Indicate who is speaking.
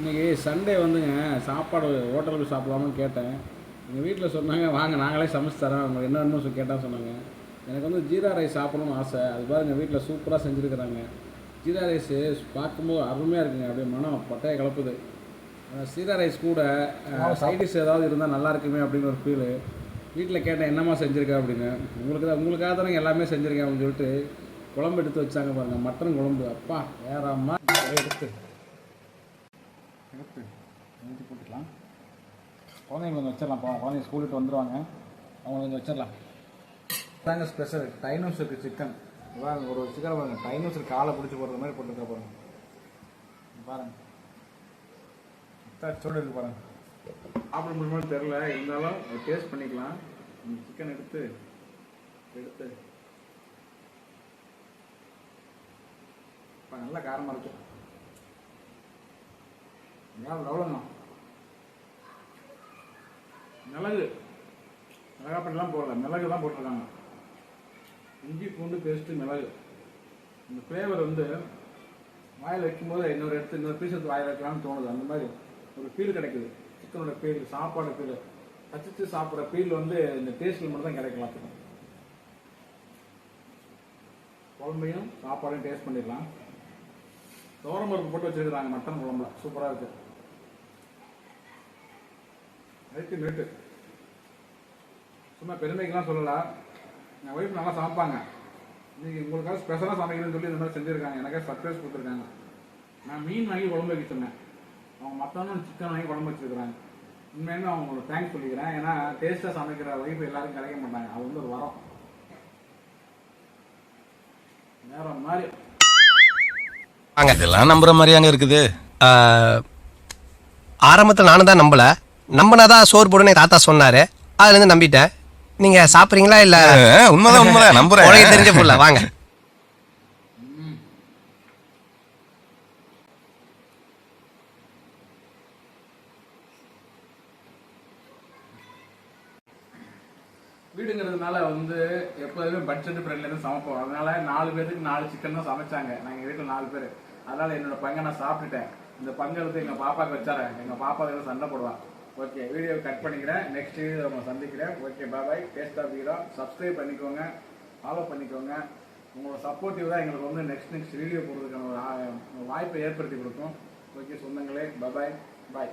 Speaker 1: இன்றைக்கி சண்டே வந்துங்க சாப்பாடு ஹோட்டலுக்கு சாப்பிடலாமான்னு கேட்டேன். எங்கள் வீட்டில் சொன்னாங்க வாங்க நாங்களே சமைச்சு தரோம் உங்களுக்கு என்ன வேணுமோ சொல்லி கேட்டால் சொன்னாங்க. எனக்கு வந்து ஜீரா ரைஸ் சாப்பிடணும்னு ஆசை. அது பாருங்க வீட்டில் சூப்பராக செஞ்சுருக்கிறாங்க. ஜீரா ரைஸு பார்க்கும்போது அருமையாக இருக்குங்க. அப்படியே மனம் பட்டையை கலப்புது சீரா ரைஸ் கூட சைடிஷ் ஏதாவது இருந்தால் நல்லா இருக்குமே அப்படின்னு ஒரு ஃபீலு வீட்டில் கேட்டேன் என்னம்மா செஞ்சுருக்க? அப்படின்னு. உங்களுக்கு தான் உங்களுக்காக தானே எல்லாமே செஞ்சுருக்கேன். அப்படின்னு சொல்லிட்டு குழம்பு எடுத்து வச்சாங்க பாருங்கள் மட்டன் குழம்பு. அப்பா வேறாம்மா எடுத்து எடுத்து எழுதி போட்டுக்கலாம். குழந்தைங்க கொஞ்சம் வச்சிடலாம். போவோம் குழந்தைங்க ஸ்கூல் விட்டு வந்துடுவாங்க அவங்க கொஞ்சம் வச்சிடலாம். தாங்க ஸ்பெஷல் டைனோஸ் இருக்குது சிக்கன் பாருங்க ஒரு சிக்கன் பாருங்க. டைனோஸ் காலை பிடிச்சி போடுற மாதிரி போட்டுருக்கா பாருங்க. பாருங்க. சோடு இருக்கு பாருங்க. சாப்பிட முடியுமா தெரில இருந்தாலும் டேஸ்ட் பண்ணிக்கலாம். சிக்கன் எடுத்து எடுத்து. இப்போ நல்லா காரமாக இருக்கும் எவ்வளோ தான் மிளகு. மிளகாப்பட்டெல்லாம் போடல. மிளகு தான் போட்டிருக்காங்க. இஞ்சி பூண்டு பேஸ்ட்டு மிளகு. இந்த ஃப்ளேவர் வந்து வாயில் வைக்கும்போது இன்னொரு எடுத்து இன்னொரு பீஸ் எடுத்து வாயில் வைக்கலாம்னு தோணுது. அந்த மாதிரி ஒரு ஃபீல் கிடைக்குது. சிக்கனோட ஃபீல் சாப்பாடு ஃபீல் பச்சிச்சு சாப்பிட்ற ஃபீல் வந்து இந்த டேஸ்ட்டில் மட்டும் தான் கிடைக்கலாம் குழம்பையும் சாப்பாடையும் டேஸ்ட் பண்ணிடலாம். துவரம் பருப்பு போட்டு வச்சிருக்கிறாங்க மட்டன் குழம்புல. சூப்பராக இருக்குது நைட்டு நைட்டு சும்மா பெருமைக்கெல்லாம் சொல்லலாம் என் ஒய்ஃப் நல்லா சமைப்பாங்க. இன்னைக்கு உங்களுக்காக ஸ்பெஷலாக சமைக்கணும்னு சொல்லி இந்த மாதிரி செஞ்சுருக்காங்க. எனக்கே சர்ப்ரைஸ் கொடுத்துருக்காங்க. நான் மீன் வாங்கி குழம்பு வைக்க சொன்னேன். அவங்க மற்றவனும் சிக்கன் வாங்கி குழம்பு வச்சிருக்கிறாங்க. உண்மையுமே அவங்களோட தேங்க்ஸ் சொல்லிக்கிறேன். ஏன்னா டேஸ்ட்டாக சமைக்கிற ஒய்ஃப் எல்லாரும் கிடைக்க மாட்டாங்க. அது வந்து ஒரு வரம். வேற மாதிரி.
Speaker 2: வாங்க இதெல்லாம் நம்புற மாதிரியாங்க இருக்குது.
Speaker 3: ஆரம்பத்தில் நானும் தான் நம்பல. நம்பினாதான் சோறு போடுன்னு தாத்தா சொன்னாரு. அதுல இருந்து நம்பிட்டேன். நீங்க சாப்பிடுறீங்களா இல்ல?
Speaker 2: உண்மைதான் உண்மைதான். நம்புறேன்.
Speaker 3: உனக்கு தெரிஞ்ச புள்ள வாங்க.
Speaker 1: வீடுங்கிறதுனால வந்து எப்போதுமே பட்ஜெட் ஃப்ரெண்ட்லேருந்து சமைப்போம். அதனால நாலு பேருக்கு நாலு சிக்கன் தான் சமைச்சாங்க. நாங்கள் வீட்டில் நாலு பேர்? அதனால என்னோட பங்கை நான் சாப்பிட்டுட்டேன். இந்த பங்கை எடுத்து எங்கள் பாப்பாக்கு வச்சாரேன் எங்கள் பாப்பா சண்டை போடுவான் ஓகே வீடியோ கட் பண்ணிக்கிறேன். நெக்ஸ்ட் வீடியோ நம்ம சந்திக்கிறேன். Okay bye taste of video subscribe பண்ணிக்கோங்க. ஃபாலோ பண்ணிக்கோங்க. உங்களோட சப்போர்ட்டிவ் தான் எங்களுக்கு வந்து நெக்ஸ்ட் நெக்ஸ்ட் வீடியோ போடுறதுக்கான ஒரு வாய்ப்பை ஏற்படுத்தி கொடுக்கும். ஓகே சொந்தங்களே பாய் பாய்